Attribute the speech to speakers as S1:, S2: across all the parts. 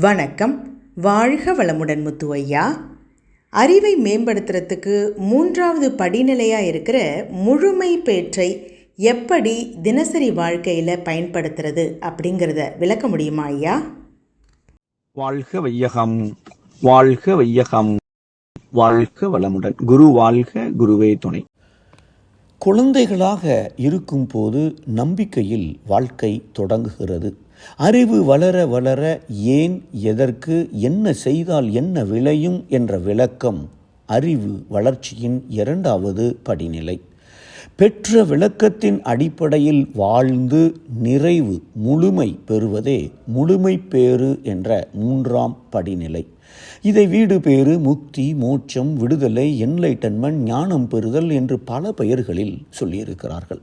S1: வணக்கம். வாழ்க வளமுடன் முத்து ஐயா அறிவை மேம்படுத்துறதுக்கு மூன்றாவது படிநிலையாக இருக்கிற முழுமை பேற்றை எப்படி தினசரி வாழ்க்கையில் பயன்படுத்துறது அப்படிங்கிறத விளக்க முடியுமா ஐயா?
S2: வாழ்க வையகம் வாழ்க வையகம் வாழ்க வளமுடன். குரு வாழ்க குருவே துணை.
S3: குழந்தைகளாக இருக்கும்போது நம்பிக்கையில் வாழ்க்கை தொடங்குகிறது. அறிவு வளர வளர ஏன் எதற்கு என்ன செய்தால் என்ன விளையும் என்ற விளக்கம் அறிவு வளர்ச்சியின் இரண்டாவது படிநிலை. பெற்ற விளக்கத்தின் அடிப்படையில் வாழ்ந்து நிறைவு முழுமை பெறுவதே முழுமை பேறு என்ற மூன்றாம் படிநிலை. இதை வீடு பேறு முக்தி மோட்சம் விடுதலை என்லைட்டன்மெண்ட் ஞானம் பெறுதல் என்று பல பெயர்களில் சொல்லியிருக்கிறார்கள்.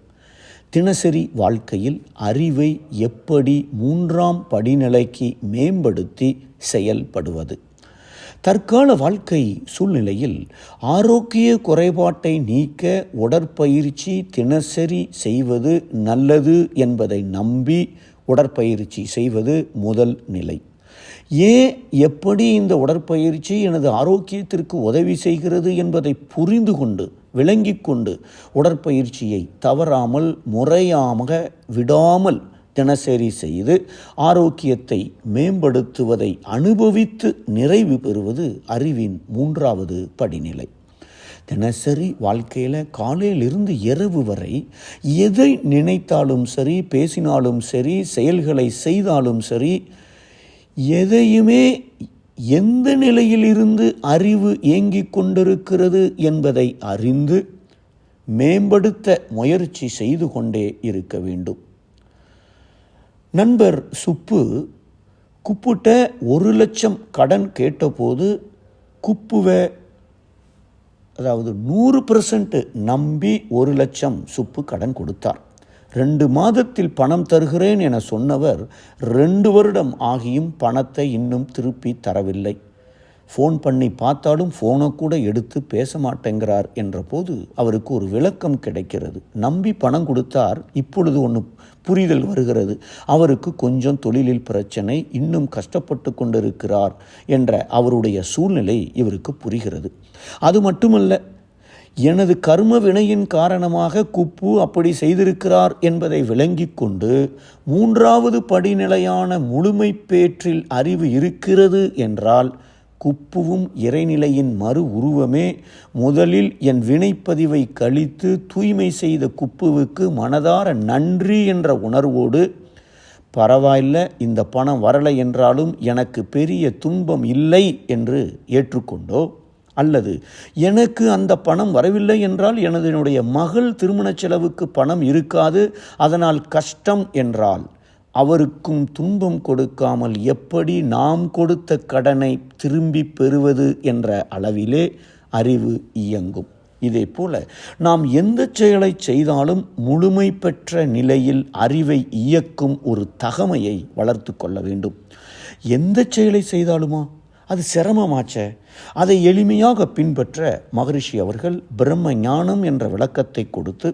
S3: தினசரி வாழ்க்கையில் அறிவை எப்படி மூன்றாம் படிநிலைக்கு மேம்படுத்தி செயல்படுவது? தற்கால வாழ்க்கை சூழ்நிலையில் ஆரோக்கிய குறைபாட்டை நீக்க உடற்பயிற்சி தினசரி செய்வது நல்லது என்பதை நம்பி உடற்பயிற்சி செய்வது முதல் நிலை. ஏன் எப்படி இந்த உடற்பயிற்சி எனது ஆரோக்கியத்திற்கு உதவி செய்கிறது என்பதை புரிந்து கொண்டு விளங்கி கொண்டு உடற்பயிற்சியை தவறாமல் முறையாக விடாமல் தினசரி செய்து ஆரோக்கியத்தை மேம்படுத்துவதை அனுபவித்து நிறைவு பெறுவது அறிவின் மூன்றாவது படிநிலை. தினசரி வாழ்க்கையில் காலையிலிருந்து இரவு வரை எதை நினைத்தாலும் சரி பேசினாலும் சரி செயல்களை செய்தாலும் சரி எதையுமே எந்த நிலையிலிருந்து அறிவு இயங்கிக் கொண்டிருக்கிறது என்பதை அறிந்து மேம்படுத்த முயற்சி செய்து கொண்டே இருக்க வேண்டும். நண்பர் சுப்பு குப்புட்ட ஒரு லட்சம் கடன் கேட்டபோது குப்புவை அதாவது நூறு பர்சன்ட் நம்பி ஒரு லட்சம் சுப்பு கடன் கொடுத்தார். ரெண்டு மாதத்தில் பணம் தருகிறேன் என சொன்னவர் ரெண்டு வருடம் ஆகியும் பணத்தை இன்னும் திருப்பி தரவில்லை. ஃபோன் பண்ணி பார்த்தாலும் ஃபோனை கூட எடுத்து பேச மாட்டேங்கிறார் என்றபோது அவருக்கு ஒரு விளக்கம் கிடைக்கிறது. நம்பி பணம் கொடுத்தார் இப்பொழுது ஒன்று புரிதல் வருகிறது. அவருக்கு கொஞ்சம் தொழிலில் பிரச்சனை இன்னும் கஷ்டப்பட்டு கொண்டிருக்கிறார் என்ற அவருடைய சூழ்நிலை இவருக்கு புரிகிறது. அது மட்டுமல்ல எனது கர்ம வினையின் காரணமாக குப்பு அப்படி செய்திருக்கிறார் என்பதை விளங்கி கொண்டு மூன்றாவது படிநிலையான முழுமை பேற்றில் அறிவு இருக்கிறது என்றால் குப்புவும் இறைநிலையின் மறு உருவமே. முதலில் என் வினைப்பதிவை கழித்து தூய்மை செய்த குப்புவுக்கு மனதார நன்றி என்ற உணர்வோடு பரவாயில்ல இந்த பணம் வரலை என்றாலும் எனக்கு பெரிய துன்பம் இல்லை என்று ஏற்றுக்கொண்டோ? அல்லது எனக்கு அந்த பணம் வரவில்லை என்றால் எனது மகள் திருமணச் செலவுக்கு பணம் இருக்காது அதனால் கஷ்டம் என்றால் அவருக்கும் துன்பம் கொடுக்காமல் எப்படி நாம் கொடுத்த கடனை திரும்பி பெறுவது என்ற அளவிலே அறிவு இயங்கும். இதே போல நாம் எந்த செயலை செய்தாலும் முழுமை பெற்ற நிலையில் அறிவை இயக்கும் ஒரு தகமையை வளர்த்து கொள்ள வேண்டும். எந்த செயலை செய்தாலுமா? அது சிரமமாச்ச. அதை எளிமையாக பின்பற்ற மகரிஷி அவர்கள் பிரம்ம ஞானம் என்ற விளக்கத்தை கொடுத்து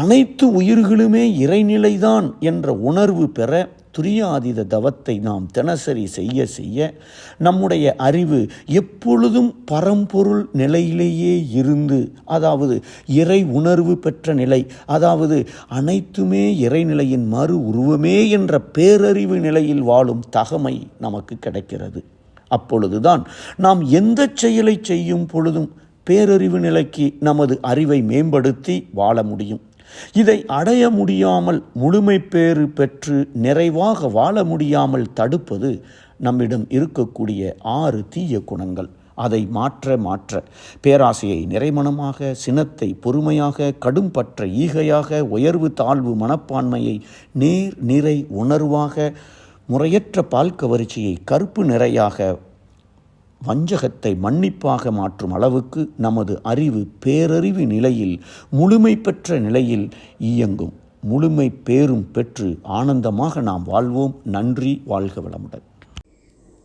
S3: அனைத்து உயிர்களுமே இறைநிலைதான் என்ற உணர்வு பெற துரியாதீத தவத்தை நாம் தினசரி செய்ய செய்ய நம்முடைய அறிவு எப்பொழுதும் பரம்பொருள் நிலையிலேயே இருந்து அதாவது இறை உணர்வு பெற்ற நிலை அதாவது அனைத்துமே இறைநிலையின் மறு உருவமே என்ற பேரறிவு நிலையில் வாழும் தகமை நமக்கு கிடைக்கிறது. அப்பொழுதுதான் நாம் எந்த செயலை செய்யும் பொழுதும் பேரறிவு நிலைக்கு நமது அறிவை மேம்படுத்தி வாழ முடியும். இதை அடைய முடியாமல் முழுமை பேறு பெற்று நிறைவாக வாழ முடியாமல் தடுப்பது நம்மிடம் இருக்கக்கூடிய ஆறு தீய குணங்கள். அதை மாற்ற மாற்ற பேராசையை நிறைமணமாக சினத்தை பொறுமையாக கடும் பற்ற ஈகையாக உயர்வு தாழ்வு மனப்பான்மையை நேர் நிறை உணர்வாக முறையற்ற பால் கவர்ச்சியை கருப்பு நிறையாக வஞ்சகத்தை மன்னிப்பாக மாற்றும் அளவுக்கு நமது அறிவு பேரறிவு நிலையில் முழுமை பெற்ற நிலையில் இயங்கும். முழுமை பேரும் பெற்று ஆனந்தமாக நாம் வாழ்வோம். நன்றி வாழ்க வளமுடன்.